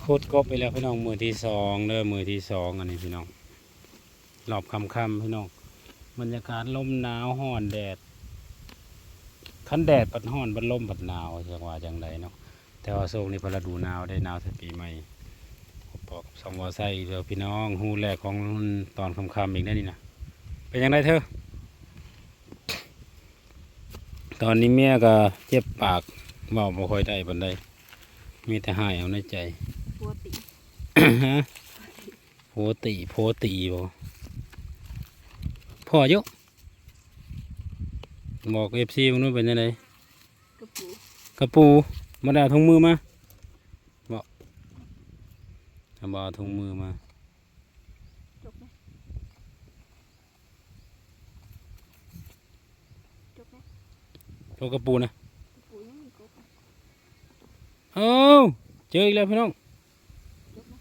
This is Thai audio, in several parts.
โคตรกบไปแล้วพี่น้องมือที่สองเด้อมือที่สองอันนี้พี่น้องหลอบคำคำพี่น้องบรรยากาศลมหนาวห่อนแดดคันแดดปัดห่อนปัดลมปัดหนาวจังว่าจังใดเนาะแต่ว่าโซงนี้พอฤดูหนาวได้หนาวสัปีใหม่ปอกกับสองวอไซเด้อพี่น้องหูแรกของตอนคำคำอีกได้นี่นะเป็นยังไงเธอตอนนี้เมียก็เจ็บปากเบาบ่ค่อยได้บันได มีแต่หายเอาในใจปกติฮะโพติโพติบ่พ่ออยุบอกเอฟซีมึงนู้นเป็นยังไงกระปูกระปูมาได้เอาถุงมือมาบอกเอาบเอาถุงมือมาจกไหมจกไหมโชว์กระปูนะ กระปูยังมีกบอะ โอ้เจออีกแล้วพี่น้องจกไหม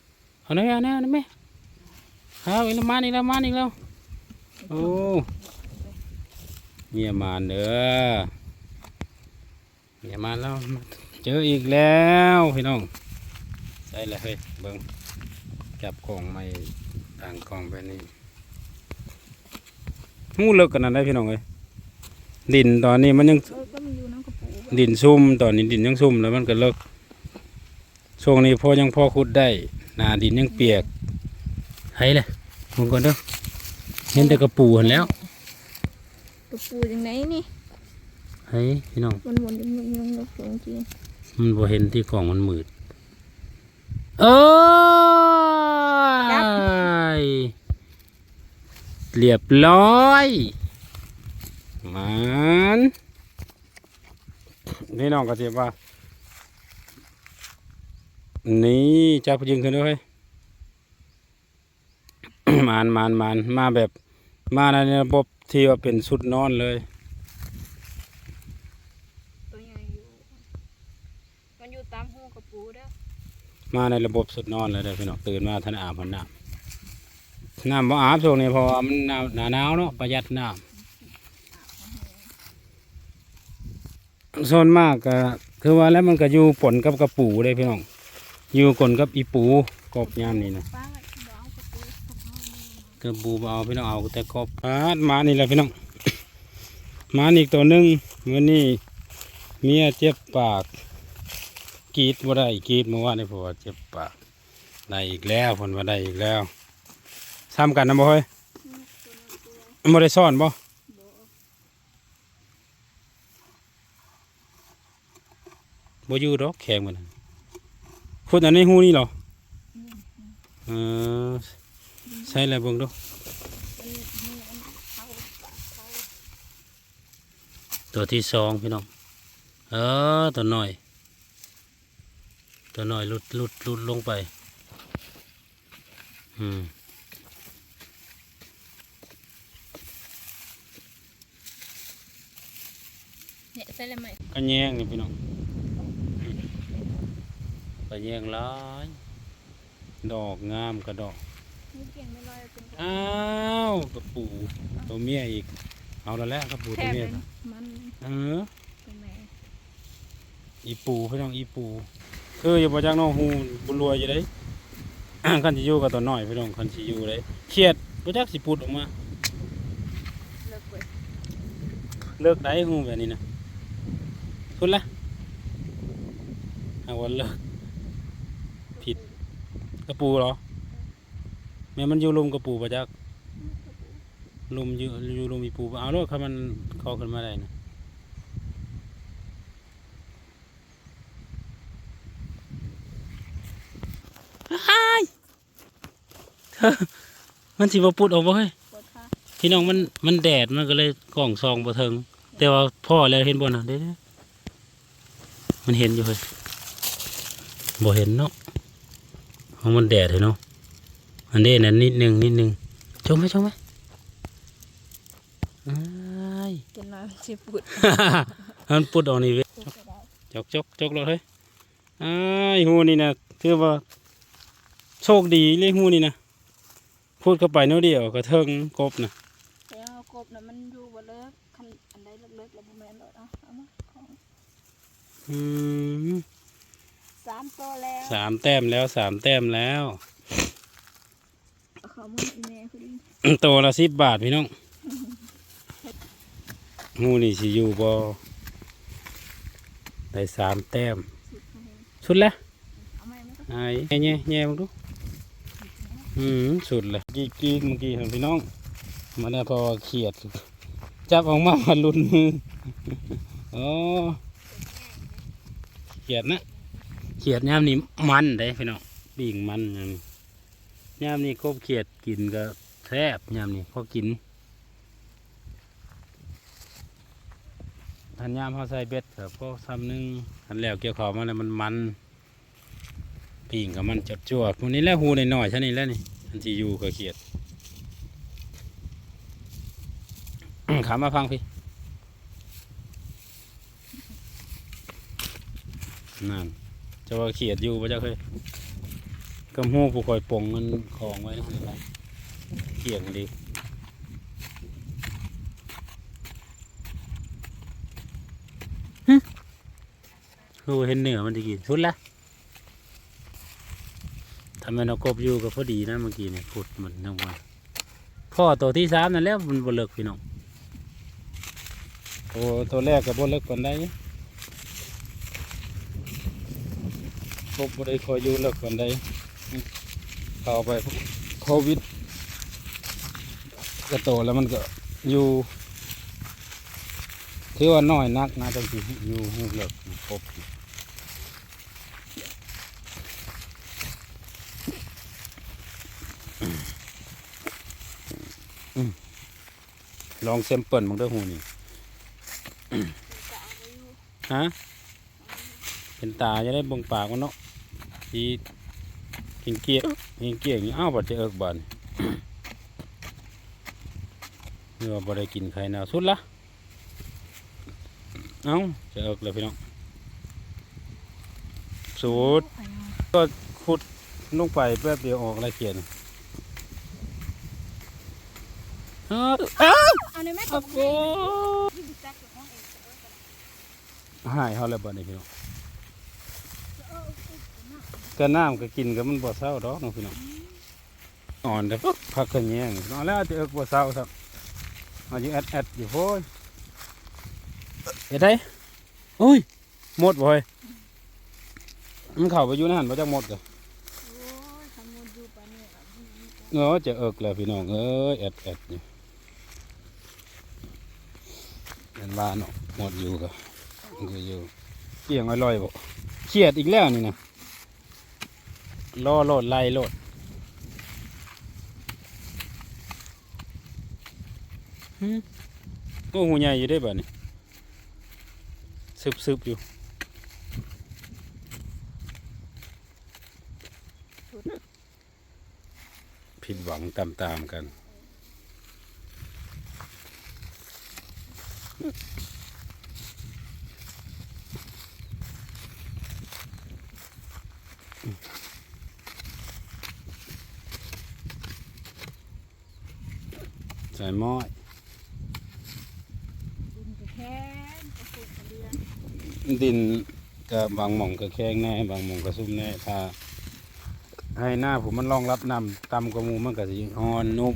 เอาหน่อยเอาหน่อยเอาหน่อยแม่เอาอีกแล้วมาอีกแล้วมาอีกแล้วโอ้เมียมานเด้อเมียมานแล้วเจออีกแล้วพี่น้องใส่เลยเฮ้ยเบิ้งจับของไม่ต่างกองไปนี่หูเลิกกันนั่นได้พี่น้องเอ้ยดินตอนนี้มันยังเออก็มันอยู่น้ำกระปูอะดินซุ่มตอนนี้ดินยังซุ่มแล้วมันก็เลิก ช่วงนี้พอยังพอขุดได้หนาดินยังเปียกให้เลยมึงก่อนเด้อเห็นแต่กระปูหันแหล้วกระปูยังไงนี่ให้พี่น้องมันวนยังยังยังยังสูงจริงมันบ่เห็นที่กล่องมันมืดเออเรียบร้อยมันพี่น้องก็จะว่า นี่จับยิงขึ้นด้วยมานมานมานมาแบบมาในระบบที่ว่าเป็นสุดนอนเลยตัวใหญ่อยู่มันอยู่ตามหูกระปูเด้อมาในระบบสุดนอนเลยเด้อพี่น้องตื่นมาท่านอาบน้ำน้ำบ่อาบช่วงนี้เพราะว่ามันหนาวหนาหนาวเนาะประหยัดน้ำส่วนมากก็คือว่าแล้วมันก็อยู่ปนกับกระปูเลยพี่น้อง อยู่กลนกับอีปูกบยามนี่นะเกระปูบเอาพี่น้องเอาแต่กบปาดมานี่แหละพี่น้องมาอีกตัวหนึ่งเมื้อนี้เมียเจ็บปากกรีดบ่ได้กรีดเมื่อวานนี่เพราะว่าเจ็บปากได้อีกแล้วผลว่าได้อีกแล้วซ้ำกันนะบ่เฮ้ยบ่ได้ซ่อนบ่บ่อยู่ดอกแข็งมัน ขุดอันนี้หูนี่เหรอเออใช่แล้วเบิ่งดูตัวที่สองพี่น้อง เออตัวน้อย ตัวน้อยหลุดหลุดหลุดลงไป อืมเนี่ยใส่เลยไหมก็แยงนี่พี่น้องอืม ก็แยงหลาย ดอกงามกระดอกนี่เก่งไม่ลอยเป็นกระอ้าวกระปูตัวเมียอีก เอาแล้วแหละกระปูแทตัวบเมีเลยยครับมันเออเป็นแม่อีปูพี่น้องอีปูคืออย่าบ่จักน้องฮูบุญรวยอยู่เด้คันสิอยู่กับตัวน้อยพี่น้องคันสิอยู่ได้เครียดบ่จักสิปุดออกมา เลิกเว้ยเลิกได้ฮูแบบนี้นะคุณละเอาวันเลิกผิด กระปูเหรอแม่มันอยู่ลุมกระปูปะจักลุมอยู่อยู่ลุมมีปูบ่เอาโลดคันมันเข้าขึ้นมาได้นะอ้ายเธอมันสิบ่ปุดออกบ่เฮ้ยปวดขาพี่น้องมันมันแดดมันก็เลยกล่องซองบ่เทิง แต่ว่าพ่อแล้วเห็นบ่น่ะเด้ๆมันเห็นอยู่เฮ้ยบ่เห็นเนาะ เพราะมันแดดเลยเนาะอันนี้นั่นนิดหนึงนิดหนึงชมไหมชมไหมอ้ายจนน้อยมันสิปุดมันปุดออกนี่เว้ยปุดก็ได้จกจกจกเลยเฮ้ยอ้ายหูนี่นะถือว่าโชคดีเลยหูนี่นะพูดเข้าไปเนาะเดียวกระเทิงกบนะแล้วเอากบน่ะมันอยู่บ่เลิกคันอันใดเลิกๆแล้วบ่แม่นโลดเอาเอามาของอืม สามตัวแล้วสามแต้มแล้วสามแต้มแล้วเอาเขามืออีเมลคือดีตัวละสิบบาทพี่น้องงูนี่สิอยู่บ่ได้สามแต้ม สุดเขาเองสุดแล้วเอาไม่ไม่ต้องไอ้แง่แง่มึงดูอืมสุดเลยกีกีเมื่อกี้เห็นพี่น้องมาได้พอเขียด จับออกมามาลุนมือโอ้เขียดนะ เขียดยามนี้มันได้พี่น้องปิ่งมันยามนี้ยามนี้กบเขียดกินก็แซ่บยามนี้พอกินทันยามเขาใส่เบ็ดกับพวกซ้ำนึงทันแล้วเกี่ยวข้าวมาแล้วมันมันปิ่งกับมันจับจวดพวกนี้แล้วหูในหน่อยๆใช่นี่แล้วนี่อันที่อยู่ก็เขียดขามาฟังพี่นั่น จะว่าเขียดอยู่ปะเจ้าเคยกำหูผู้คอยปงมันของไว้นะนี่แหละเขียงดีฮึคือเห็นเหนือมันจะกินสุดละทำไมเรากบอยู่ก็พอดีนะเมื่อกี้เนี่ยพุดเหมือนทั้งวันพ่อตัวที่สามนั่นแหล้วมันบเลิกพี่น้องโอ้ตัวแรกกับบเลิกก่อนได้ กบบได้คอยอยู่เลิกก่อนได้เข้าไปโควิดก็โตแล้วมันก็อยู่ถือว่าน้อยนักนะจังที่อยู่ห้เลิกกบลองเซมเปิลมึงด้วยหูนี่ฮะเป็นตาจะได้เบงปากมันเนาะ ทีกินเกี้ยกินเกี้ยอย่างนี้อ้าวบัดจะเอิกบานนี่ว่าบ่ได้กินไข่นาวสุดละเอ้าจะเอิกเลยพี่น้องสูดก็ขุดลงไปแป๊บเดียวออกอะไรเขียนเอ้าอ้าวเอาในแม่กโอ้บโหยี่สิบแจ็คกับห้องเองเออหายเขาแล้วบ่นี่พี่น้องเออเออ ก็น้ำก็กินก็มันบ่เศร้าดอกน้องพี่น้องอ่อนแต่พักกันแย่งนอนแล้วจะเอิกบ่เศร้าครับเอาอยู่แอดแอดอยู่โพ้ยเฮ็ดได้โอ้ยหมดบ่เฮ้ยมันเข้าไปอยู่ในหันบ่จักหมดก็โอ้ยทำมูลอยู่ปานนี้อะอืมอืมเออจะเอิกแล้วพี่น้องเอ้ยแอดแอดนี่เป็นบ้านเนาะหมดอยู่ก็มันก็อยู่เกี่ยงอร่อยบ่เครียดอีกแล้วนี่นะ รอโลดไล่โลดโอ้หูใหญ่อยู่ได้บ่นี่ซึบซึบอยู่ผิดหวังตามตามๆกัน ส่หม้อยดินก็แข็งกระปุกกระเดือนดินก็บางหม่องก็แข็งแน่บางหม่องก็ซุ่มแน่ถ้าให้หน้าผมมันรองรับน้ำตำกว่าหมูมันก็สิอ่อนนุ่ม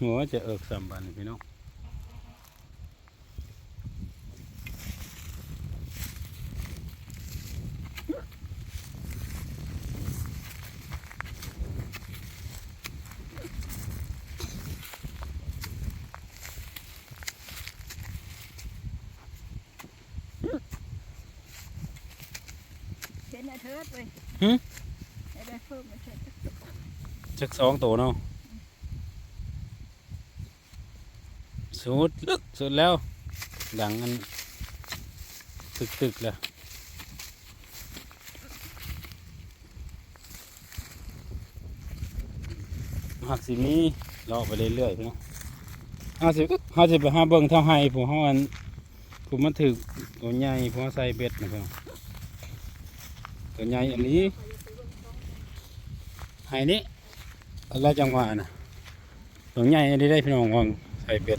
หัวจะเอิกสัมบันพี่น้อง เห็นไอ้เทิดเว้ยหึ ไอ้ได้เพิ่มไอ้เทิดจักสองตัวเนาะสุดลึกสุดแล้ว ดังอันตึกตึกๆแล้ว หักสิมีเลาะไปเรื่อยๆพี่น้องห้าสิบห้าสิบไปห้าเบิ่งเท่าไห้ผมห้าอันผมมันถึกตัวใหญ่ผมใส่เบ็ดนะพี่น้องตัวใหญ่อันนี้ไห้นี้อะไรจังหวะนะตัวใหญ่อันนี้ได้พี่น้องวางใส่เป็ด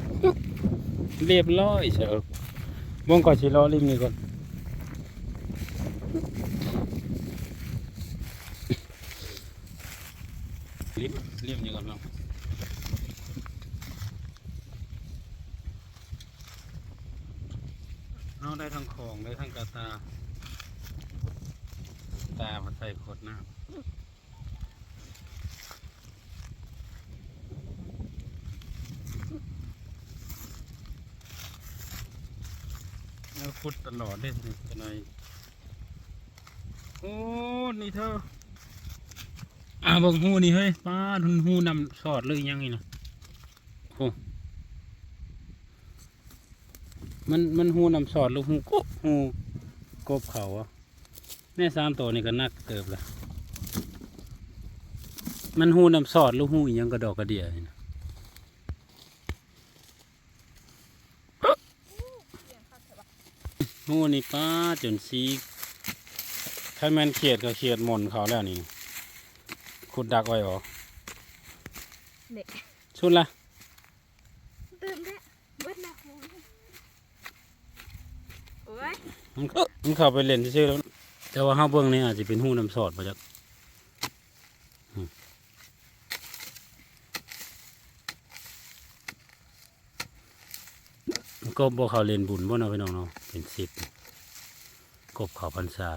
เรียบร้อยเชียววงก่อนสิรอริมนี่ก่อนริมริมนี่ก่อนเนาะาได้ทั้งของได้ทั้งกระตา ตามันใส่ขดน้ำแล้วขุดตลอดเด้นี่ตัวไหนโอ้ นี่เธออ่าบงหูนี่เฮ้ยป้าทุนหูนำสอดเลยยังไงนะโอ้ มันมันหูนำสอดหรือหูกบหูกบเขาอะแม่สามตัวนี่ก็นักเติบละมันหูนำสอดหรือหูอีหยังกระดอกกระเดียนี่นะหูนี่ป้าจนซีถ้าแม่นเขียดก็เขียดหมนเขาแล้วนี่ขุดดักไว้หรอเด็กชุดละ ตื่นแล้วเบิดแล้วโอ้ย มันเข้ามันเข้าไปเล่นซื่อแล้ว แต่ว่าห้าเบื้องนี้อาจจะเป็นหูน้ำสอดมาจากก็บอกเขาเล่นบุญบ่เนาะพี่น้องเนาะเป็นสิบกบเขาพรรษา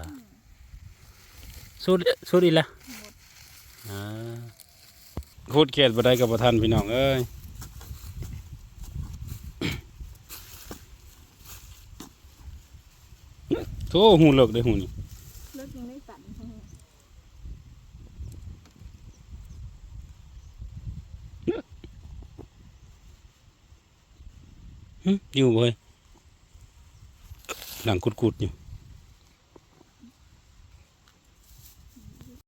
สุดสุดอีกละอ่าขุดเขียดบ่ได้กับบ่ทันพี่น้องเอ้ย โธ่หูเลิกได้หูนี่เลิกยังไม่ตัดหึอยู่บ่เฮ้ยหลังกุดๆอยู่